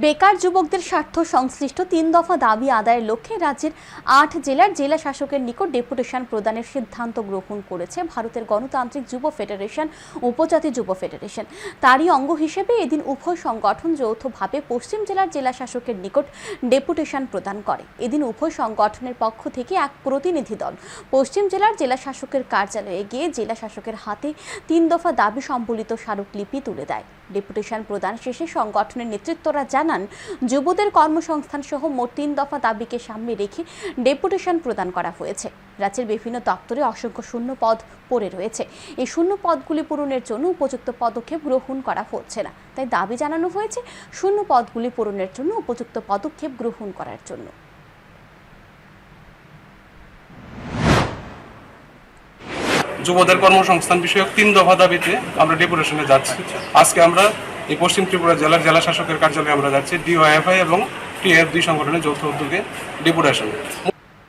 বেকার যুবকদের স্বার্থ সংশ্লিষ্ট তিন দফা দাবি আদায়ের লক্ষ্যে রাজ্যের আট জেলার জেলা শাসকের নিকট ডেপুটেশন প্রদানের সিদ্ধান্ত গ্রহণ করেছে ভারতের গণতান্ত্রিক যুব ফেডারেশন, উপজাতি যুব ফেডারেশন। তারই অঙ্গ হিসেবে এদিন উভয় সংগঠন যৌথভাবে পশ্চিম জেলার জেলা শাসকের নিকট ডেপুটেশন প্রদান করে। এদিন উভয় সংগঠনের পক্ষ থেকে এক প্রতিনিধি দল পশ্চিম জেলার জেলা শাসকের কার্যালয়ে গিয়ে জেলা শাসকের হাতে তিন দফা দাবি সম্বলিত স্মারকলিপি তুলে দেয়। ডেপুটেশন প্রদান শেষে সংগঠনের নেতৃত্বরা জানান, যুবদের কর্মসংস্থান সহ মোট তিন দফা দাবিকে সামনে রেখে ডেপুটেশন প্রদান করা হয়েছে। রাজ্যের বিভিন্ন দপ্তরে অসংখ্য শূন্য পদ পড়ে রয়েছে। এই শূন্য পদগুলি পূরণের জন্য উপযুক্ত পদক্ষেপ গ্রহণ করা হচ্ছে না। তাই দাবি জানানো হয়েছে, শূন্য পদগুলি পূরণের জন্য উপযুক্ত পদক্ষেপ গ্রহণ করার জন্য। যুবদের কর্মসংস্থান বিষয়ক তিন দফা দাবিতে আমরা ডেপুটেশনে যাচ্ছি। আজকে আমরা এই পশ্চিম ত্রিপুরা জেলার জেলা শাসকের কার্যালয়ে আমরা যাচ্ছি ডিওএফআই এবং টিএফ দুই সংগঠনের যৌথ উদ্যোগে ডেপুটেশন